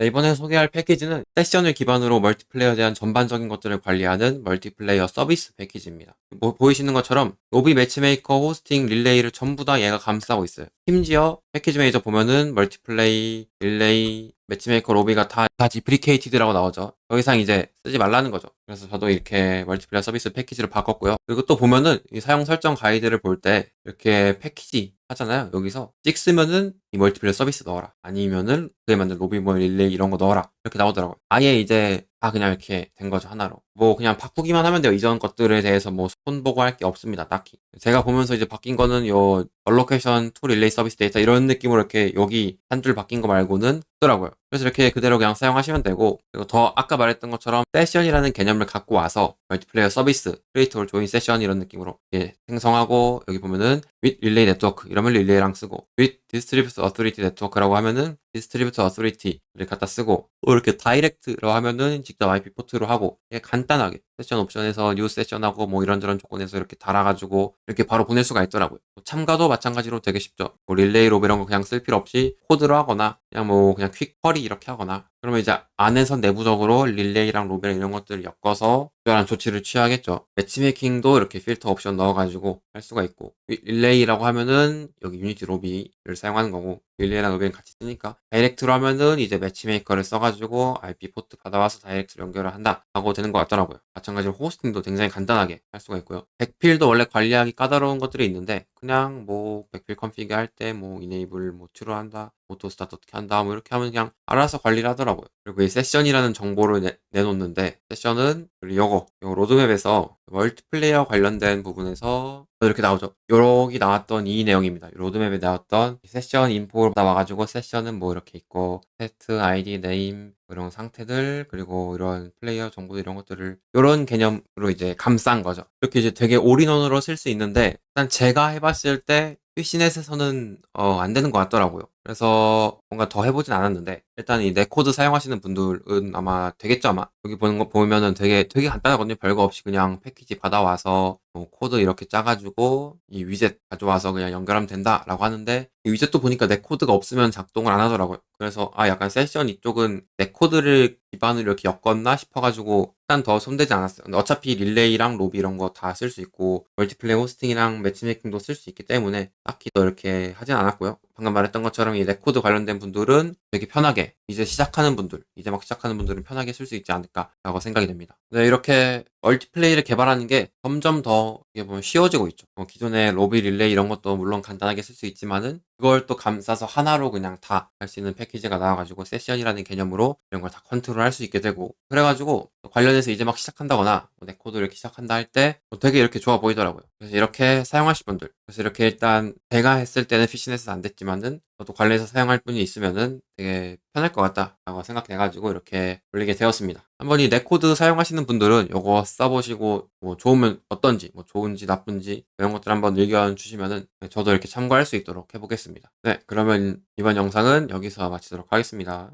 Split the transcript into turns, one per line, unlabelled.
네, 이번에 소개할 패키지는 세션을 기반으로 멀티플레이어에 대한 전반적인 것들을 관리하는 멀티플레이어 서비스 패키지입니다. 뭐 보이시는 것처럼 로비 매치메이커, 호스팅, 릴레이를 전부 다 얘가 감싸고 있어요. 심지어 패키지 매니저 보면은 멀티플레이, 릴레이, 매치메이커, 로비가 다, 다 디프리케이티드라고 나오죠. 더 이상 이제 쓰지 말라는 거죠. 그래서 저도 이렇게 멀티플레이어 서비스 패키지를 바꿨고요. 그리고 또 보면은 이 사용 설정 가이드를 볼 때 이렇게 패키지 하잖아요. 여기서 찍 쓰면은 이 멀티플레이어 서비스 넣어라. 아니면은 그에 맞는 로비 뭐 릴레이 이런 거 넣어라. 이렇게 나오더라고요. 아예 이제 다 그냥 이렇게 된 거죠 하나로. 뭐 그냥 바꾸기만 하면 돼요. 이전 것들에 대해서 뭐 손 보고 할 게 없습니다. 딱히. 제가 보면서 이제 바뀐 거는 요 얼로케이션 투 릴레이 서비스 데이터 이런 느낌으로 이렇게 여기 한 줄 바뀐 거 말고는 없더라고요. 그래서 이렇게 그대로 그냥 사용하시면 되고 그리고 더 아까 말했던 것처럼 세션이라는 개념을 갖고 와서 멀티플레이어 서비스, 크리에이터 조인 세션 이런 느낌으로 예, 생성하고 여기 보면은 with relay network 이러면 릴레이랑 쓰고 with distribute authority network라고 하면은 distribute authority를 갖다 쓰고 또 이렇게 다이렉트로 하면은 직접 IP 포트로 하고 예, 간단하게 세션 옵션에서 뉴 세션하고 뭐 이런저런 조건에서 이렇게 달아가지고 이렇게 바로 보낼 수가 있더라고요. 뭐 참가도 마찬가지로 되게 쉽죠. 뭐 릴레이 로브 이런 거 그냥 쓸 필요 없이 코드로 하거나 그냥 뭐 그냥 퀵 쿼리 이렇게 하거나 그러면 이제 안에서 내부적으로 릴레이랑 로베랑 이런 것들을 엮어서 특별한 조치를 취하겠죠. 매치메이킹도 이렇게 필터 옵션 넣어가지고 할 수가 있고 릴레이라고 하면은 여기 유니티 로비를 사용하는 거고 릴레이랑 로비는 같이 쓰니까 다이렉트로 하면은 이제 매치메이커를 써가지고 IP 포트 받아와서 다이렉트로 연결을 한다 하고 되는 것 같더라고요. 마찬가지로 호스팅도 굉장히 간단하게 할 수가 있고요. 백필도 원래 관리하기 까다로운 것들이 있는데 그냥 뭐 백필 컨피그 할 때 뭐 이네이블 뭐 트루 한다 오토 스타트 어떻게 한다 뭐 이렇게 하면 그냥 알아서 관리를 하더라고요. 그리고 이 세션이라는 정보를 내, 내놓는데 세션은 요거 요 로드맵에서 멀티플레이어 관련된 부분에서 이렇게 나오죠. 여기 나왔던 이 내용입니다. 로드맵에 나왔던 세션 인포로 나와가지고 세션은 뭐 이렇게 있고 세트 아이디 네임 이런 상태들 그리고 이런 플레이어 정보 이런 것들을 이런 개념으로 이제 감싼 거죠. 이렇게 이제 되게 올인원으로 쓸 수 있는데 일단 제가 해봤을 때 피시넷에서는 어, 안 되는 것 같더라고요. 그래서 뭔가 더 해보진 않았는데 일단 이 네코드 사용하시는 분들은 아마 되겠죠 아마 여기 보는 거 보면은 되게 되게 간단하거든요 별거 없이 그냥 패키지 받아와서 뭐 코드 이렇게 짜가지고 이 위젯 가져와서 그냥 연결하면 된다라고 하는데 이 위젯도 보니까 내 코드가 없으면 작동을 안 하더라고요. 그래서 아 약간 세션 이쪽은 내 코드를 기반으로 이렇게 엮었나 싶어가지고 일단 더 손대지 않았어요. 근데 어차피 릴레이랑 로비 이런 거 다 쓸 수 있고 멀티플레이 호스팅이랑 매치메이킹도 쓸 수 있기 때문에 딱히 더 이렇게 하진 않았고요. 방금 말했던 것처럼 이 레코드 관련된 분들은 되게 편하게 이제 시작하는 분들 이제 막 시작하는 분들은 편하게 쓸 수 있지 않을까라고 생각이 됩니다. 네, 이렇게 멀티플레이를 개발하는 게 점점 더 이게 보면 쉬워지고 있죠. 뭐 기존의 로비 릴레이 이런 것도 물론 간단하게 쓸 수 있지만은 그걸 또 감싸서 하나로 그냥 다 할 수 있는 패키지가 나와가지고 세션이라는 개념으로 이런 걸 다 컨트롤 할 수 있게 되고 그래가지고 관련해서 이제 막 시작한다거나 뭐 내 코드 이렇게 시작한다 할 때 되게 이렇게 좋아 보이더라고요. 그래서 이렇게 사용하실 분들 그래서 이렇게 일단 제가 했을 때는 피시넷은 안 됐지만은 저도 관리해서 사용할 분이 있으면은 되게 편할 것 같다라고 생각해가지고 이렇게 올리게 되었습니다. 한번 이 네코드 사용하시는 분들은 이거 써보시고 뭐 좋으면 어떤지 뭐 좋은지 나쁜지 이런 것들 한번 의견 주시면은 저도 이렇게 참고할 수 있도록 해보겠습니다. 네 그러면 이번 영상은 여기서 마치도록 하겠습니다.